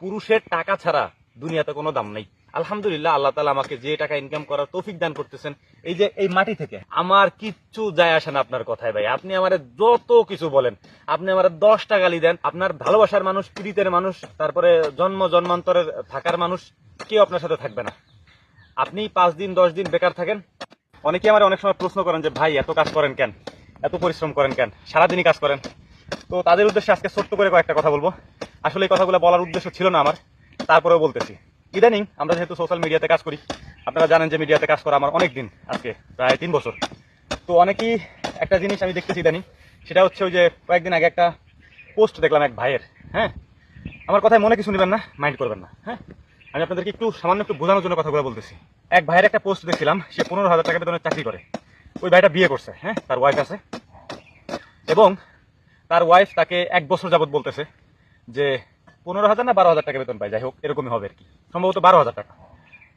পুরুষের টাকা ছাড়া দুনিয়াতে কোনো দাম নেই। আলহামদুলিল্লাহ আল্লাহ তালা আমাকে যে টাকা ইনকাম করার তৌফিক দান করতেছেন, এই যে এই মাটি থেকে। আমার কিচ্ছু যায় আসে না আপনার কথায় ভাই। আপনি আমার যত কিছু বলেন, আপনি আমার দশটা গালি দেন, আপনার ভালোবাসার মানুষ, পীড়িতের মানুষ, তারপরে জন্ম, জন্মান্তরের থাকার মানুষ, কেউ আপনার সাথে থাকবে না। আপনি পাঁচ দিন, দশ দিন বেকার থাকেন অনেকে আমার অনেক সময় প্রশ্ন করেন যে, ভাই, এত কাজ করেন কেন? এত পরিশ্রম করেন কেন? সারাদিনই কাজ করেন? তো তাদের উদ্দেশ্যে আজকে ছোট্ট করে কয়েকটা কথা বলব। আসলে এই কথাগুলো বলার উদ্দেশ্য ছিল না আমার। তারপরেও বলতেছি। ইদানিং আমরা যেহেতু সোশ্যাল মিডিয়াতে কাজ করি, আপনারা জানেন যে মিডিয়াতে কাজ করা আমার অনেক দিন, আজকে প্রায় তিন বছর। তো অনেকেই একটা জিনিস আমি দেখতেছি ইদানিং, সেটা হচ্ছে ওই যে কয়েকদিন আগে একটা পোস্ট দেখলাম এক ভাইয়ের হ্যাঁ? আমার কথায় মনে কিছু নেবেন না মাইন্ড করবেন না হ্যাঁ? আমি আপনাদেরকে একটু সামান্য একটু বোঝানোর জন্য কথাগুলো বলতেছি। এক ভাইয়ের একটা পোস্ট দেখছিলাম, সে পনেরো হাজার টাকা বেতনের চাকরি করে। ওই ভাইটা বিয়ে করছে হ্যাঁ? তার ওয়াইফ আছে। এবং তার ওয়াইফ তাকে এক বছর যাবত বলতেছে যে পনেরো হাজার না বারো হাজার টাকা বেতন পায় যাই হোক, এরকমই হবে আর কি। সম্ভবত বারো হাজার টাকা।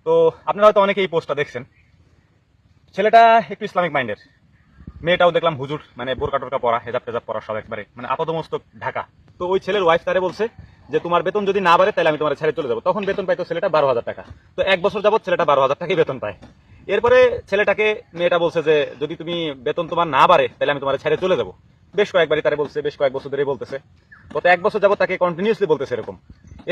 তো আপনারা হয়তো অনেকে এই পোস্টটা দেখছেন। ছেলেটা একটু ইসলামিক মাইন্ডের। মেয়েটাও দেখলাম হুজুর মানে বোরকা টোরকা পরা, হেজাব টেজাব পরা সব একবারে মানে আপাতমস্তক ঢাকা। তো ওই ছেলের ওয়াইফ তারে বলছে যে, তোমার বেতন যদি না বাড়ে, তাহলে আমি তোমার ছেড়ে চলে যাব। তখন বেতন পাইতো ছেলেটা বারো হাজার টাকা। তো এক বছর যাবত ছেলেটা বারো হাজার টাকাই বেতন পায়। এরপরে ছেলেটাকে, মেয়েটা বলছে যে, যদি তুমি বেতন তোমার না বাড়ে, তাহলে আমি তোমার ছেড়ে চলে যাব। বেশ কয়েকবারই তারে বলছে, বেশ কয়েক বছর ধরে বলতেছে। গত এক বছর যাবত তাকে কন্টিনিউসলি বলতেছে এরকম।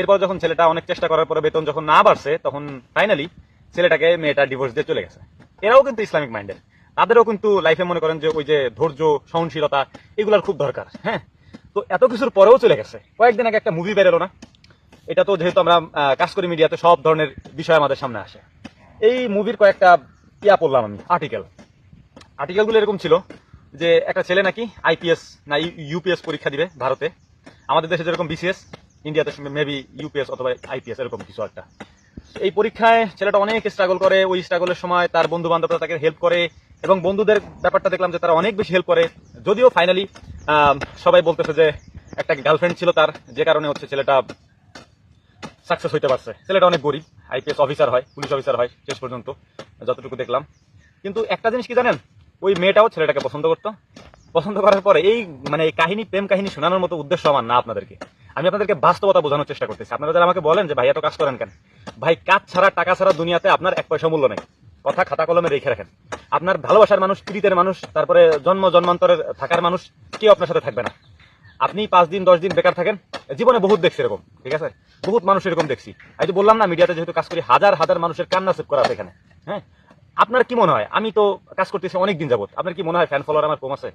এরপর যখন ছেলেটা অনেক চেষ্টা করার পরে বেতন যখন না বাড়ছে, তখন ফাইনালি ছেলেটাকে মেয়েটা ডিভোর্স দিয়ে চলে গেছে। এরাও কিন্তু ইসলামিক মাইন্ডের তাদেরও কিন্তু লাইফে মনে করেন যে ওই যে ধৈর্য, সহনশীলতা, এগুলোর খুব দরকার হ্যাঁ? তো এত কিছুর পরেও চলে গেছে। কয়েকদিন আগে একটা মুভি বেরোলো না। এটা তো যেহেতু আমরা কাজ করি মিডিয়াতে সব ধরনের বিষয় আমাদের সামনে আসে। এই মুভির কয়েকটা ইয়া পড়লাম আমি আর্টিকেল আর্টিকেলগুলো এরকম ছিল যে একটা ছেলে নাকি আইপিএস না ইউপিএস পরীক্ষা দিবে ভারতে। আমাদের দেশে যেরকম বিসিএস ইন্ডিয়াতে মেবি ইউপিএস অথবা আইপিএস এরকম কিছু একটা। এই পরীক্ষায় ছেলেটা অনেক স্ট্রাগল করে, ওই স্ট্রাগলের সময় তার বন্ধু বান্ধবরা তাকে হেল্প করে এবং বন্ধুদের ব্যাপারটা দেখলাম যে তারা অনেক বেশি হেল্প করে। যদিও ফাইনালি সবাই বলতেছে যে একটা গার্লফ্রেন্ড ছিল তার, যে কারণে হচ্ছে ছেলেটা সাকসেস হইতে পারছে। ছেলেটা অনেক গরিব আইপিএস অফিসার হয় পুলিশ অফিসার হয়, শেষ পর্যন্ত, যতটুকু দেখলাম। কিন্তু একটা জিনিস কি জানেন? ওই মেয়েটাও ছেলেটাকে পছন্দ করতো। পছন্দ করার পরে এই মানে এই কাহিনী, প্রেম কাহিনী শোনানোর মতো উদ্দেশ্য আমার না আপনাদেরকে। আমি আপনাদেরকে বাস্তবতা বোঝানোর চেষ্টা করতেছি। আপনারা যারা আমাকে বলেন যে ভাই এত কাজ করেন কেন? ভাই, কাজ ছাড়া, টাকা ছাড়া দুনিয়াতে আপনার এক পয়সা মূল্য নেই। কথা খাতা কলমে রেখে রাখেন। আপনার ভালোবাসার মানুষ পীড়িতের মানুষ, তারপরে জন্ম, জন্মান্তরের থাকার মানুষ, কেউ আপনার সাথে থাকবে না। আপনি পাঁচ দিন, দশ দিন বেকার থাকেন, জীবনে বহুত দেখছি এরকম, ঠিক আছে? বহুত মানুষ এরকম দেখছি। আমি তো বললাম না, মিডিয়াতে যেহেতু কাজ করি, হাজার হাজার মানুষের কান্না সেভ করা আছে এখানে হ্যাঁ? আপনার কি মনে হয়? আমি তো কাজ করতেছি অনেক দিন যাবত আপনার কি মনে হয় ফ্যান ফলোয়ার আমার কম আছে?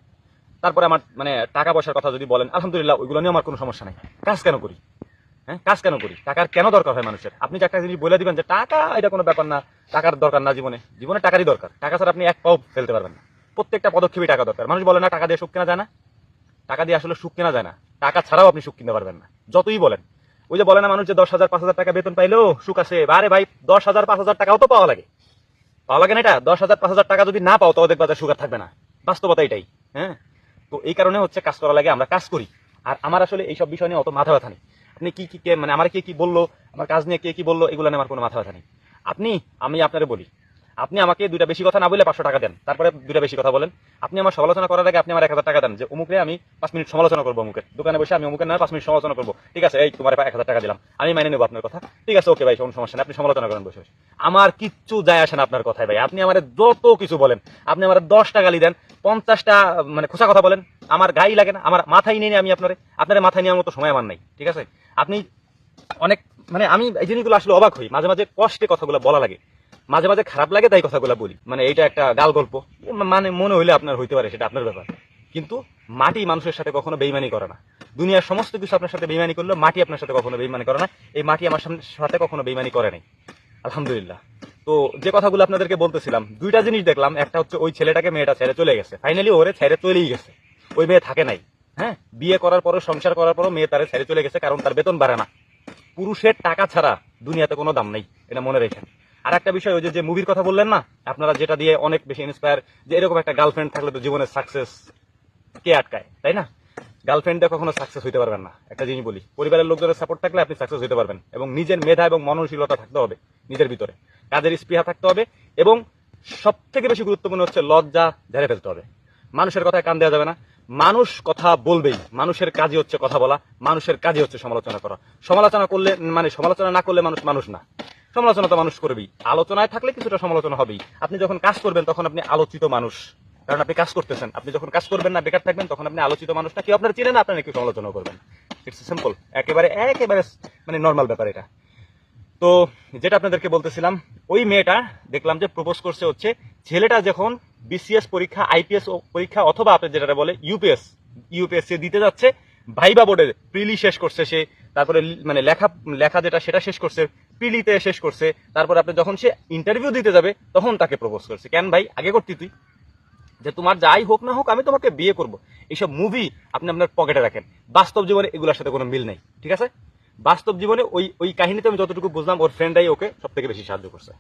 তারপরে আমার মানে টাকা পয়সার কথা যদি বলেন, আলহামদুলিল্লাহ, ওইগুলো নিয়ে আমার কোনো সমস্যা নাই। কাজ কেন করি? হ্যাঁ কাজ কেন করি? টাকার কেন দরকার হয় মানুষের? আপনি যে একটা জিনিস বলে দিবেন যে টাকা, এটা কোনো ব্যাপার না, টাকার দরকার না জীবনে। জীবনে টাকারই দরকার। টাকা ছাড়া আপনি এক পাও ফেলতে পারবেন না। প্রত্যেকটা পদক্ষেপে টাকা দরকার। মানুষ বলে না, টাকা দিয়ে সুখ কেনা যায় না। টাকা দিয়ে আসলে সুখ কেনা যায় না। টাকা ছাড়াও আপনি সুখ কিনতে পারবেন না। যতই বলেন। ওই যে বলে না মানুষ যে দশ হাজার, পাঁচ হাজার টাকা বেতন পাইলেও সুখ আছে আরে ভাই, দশ হাজার, পাঁচ হাজার টাকাও তো পাওয়া লাগে। পাওয়া লাগে না এটা? দশ হাজার, পাঁচ হাজার টাকা যদি না পাও, তাও দেখবা যে সুগার থাকবে না। বাস্তবতা এটাই। হ্যাঁ? তো এই কারণে হচ্ছে কাজ করা লাগে আমরা কাজ করি। আর আমার আসলে এইসব বিষয় নিয়ে অত মাথা ব্যথা নেই। আপনি কি কি মানে আমার কে কি বলল, আমার কাজ নিয়ে কে কি বলল, এগুলো নিয়ে আমার কোনো মাথা ব্যথা নেই। আপনি, আমি আপনারে বলি আপনি আমাকে দুইটা বেশি কথা না বলে পাঁচশো টাকা দেন। তারপরে দুইটা বেশি কথা বলেন। আপনি আমার সমালোচনা করার আগে আপনি আমার এক হাজার টাকা দেন। যে অমুকে আমি পাঁচ মিনিট সমালোচনা করব অমুকের। দোকানে বসে আমি অমুকের নয় পাঁচ মিনিট সমালোচনা করব। ঠিক আছে, এই তোমার এক হাজার টাকা দিলাম। আমি মাইনে নেব আপনার কথা। ঠিক আছে, ওকে ভাই, কোনো সমস্যা আপনি সমালোচনা করেন, বসে। আমার কিচ্ছু যায় আসে না আপনার কথায় ভাই। আপনি আমার যত কিছু বলেন, আপনি আমার দশটা গালি দেন, পঞ্চাশটা মানে খোসা কথা বলেন, আমার গাই লাগে না, আমার মাথায় নিয়ে আমি আপনার। আপনার মাথায় নেওয়ার মতো সময় আমার নাই, ঠিক আছে? আপনি অনেক মানে আমি এই জিনিসগুলো আসলে অবাক হই। মাঝে মাঝে কষ্টে কথাগুলো বলা লাগে। মাঝে মাঝে খারাপ লাগে তাই কথাগুলো বলি। মানে এইটা একটা গাল গল্প। মানে মনে হইলে আপনার হইতে পারে, সেটা আপনার ব্যাপার। কিন্তু মাটি মানুষের সাথে কখনো বেইমানি করে না। দুনিয়ার সমস্ত কিছু আপনার সাথে বেইমানি করল মাটি আপনার সাথে কখনো বেইমানি করে না। এই মাটি আমার সাথে কখনো বেইমানি করে নাই। আলহামদুলিল্লাহ। তো যে কথাগুলো আপনাদেরকে বলতেছিলাম, দুইটা জিনিস দেখলাম। একটা হচ্ছে ওই ছেলেটাকে মেয়েটা ছেড়ে চলে গেছে। ফাইনালি ওরে ছেড়ে চলেই গেছে। ওই মেয়ে থাকে নাই। হ্যাঁ? বিয়ে করার পরও, সংসার করার পরও মেয়ে তারে ছেড়ে চলে গেছে, কারণ তার বেতন বাড়ে না। পুরুষের টাকা ছাড়া দুনিয়াতে কোনো দাম নেই। এটা মনে রেখেন। আর একটা বিষয়, ওই যে- মুভির কথা বললেন না, আপনারা যেটা দিয়ে অনেক বেশি ইন্সপায়ার যে এরকম একটা গার্লফ্রেন্ড থাকলে তো জীবনে সাকসেস কে আটকায়, তাই না? গার্লফ্রেন্ডে কখনো সাকসেস হইতে পারবেন না, একটা জিনিস বলি। পরিবারের লোকজনের সাপোর্ট থাকলে আপনি সাকসেস হইতে পারবেন, এবং নিজের মেধা এবং মননশীলতা থাকতে হবে, নিজের ভিতরে। কাজের স্পৃহা থাকতে হবে, এবং সব থেকে বেশি গুরুত্বপূর্ণ হচ্ছে লজ্জা ঝেড়ে ফেলতে হবে। মানুষের কথায় কান দেওয়া যাবে না। মানুষ কথা বলবেই। মানুষের কাজই হচ্ছে কথা বলা, মানুষের কাজই হচ্ছে সমালোচনা করা। সমালোচনা করলে মানে সমালোচনা না করলে মানুষ মানুষ না। সমালোচনা তো মানুষ করবেই। আলোচনায় থাকলে কিছুটা সমালোচনা হবেই। আপনি যখন কাজ করবেন, তখন আপনি আলোচিত মানুষ। কারণ আপনি কাজ করতেছেন। আপনি যখন কাজ করবেন না, বেকার থাকবেন, তখন আপনি আলোচিত মানুষ না। কেউ আপনার চিনেন না, আপনার কেউ সমালোচনা করবেন। ইটস সিম্পল একেবারে একেবারে মানে নর্মাল ব্যাপার এটা। তো, যেটা আপনাদেরকে বলতেছিলাম, ওই মেয়েটা দেখলাম যে প্রপোজ করছে হচ্ছে, ছেলেটা যখন বিসিএস পরীক্ষা আইপিএস পরীক্ষা, অথবা আপনি যেটা বলে ইউপিএস ইউপিএসসি দিতে যাচ্ছে ভাইবা বোর্ডে প্রিলি শেষ করছে সে, তারপরে মানে লেখা লেখা যেটা, সেটা শেষ করছে প্রিলিতে শেষ করছে, তারপরে আপনি যখন সে ইন্টারভিউ দিতে যাবে, তখন তাকে প্রপোজ করছে। কেন ভাই? আগে করতি তুই। যে তোমার যাই হোক না হোক, আমি তোমাকে বিয়ে করব। এইসব মুভি আপনি আপনার পকেটে রাখেন। বাস্তব জীবনে এগুলোর সাথে কোনো মিল নেই। ঠিক আছে? বাস্তব জীবনে ওই ওই কাহিনীতে আমি যতটুকু বুঝলাম, ওর ফ্রেন্ডাই ওকে সব থেকে বেশি সাহায্য করছে।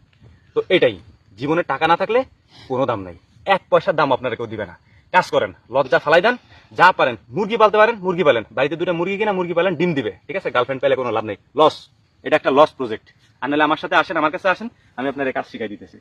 তো এটাই। জীবনে টাকা না থাকলে কোনো দাম নাই। এক পয়সার দাম আপনারা কেউ দিবে না। কাজ করেন, লজ্জা ফালাই দেন, যা পারেন, মুরগি পালতে পারেন, মুরগি পালেন। বাড়িতে দুটো মুরগি কিনা, মুরগি পালেন, ডিম দিবে, ঠিক আছে? গার্লফ্রেন্ড পেলে কোনো লাভ নেই। লস এটা একটা লস প্রজেক্ট আর নাহলে আমার সাথে আসেন, আমার কাছে আসেন, আমি আপনার কাজ শিখাই দিতেছি।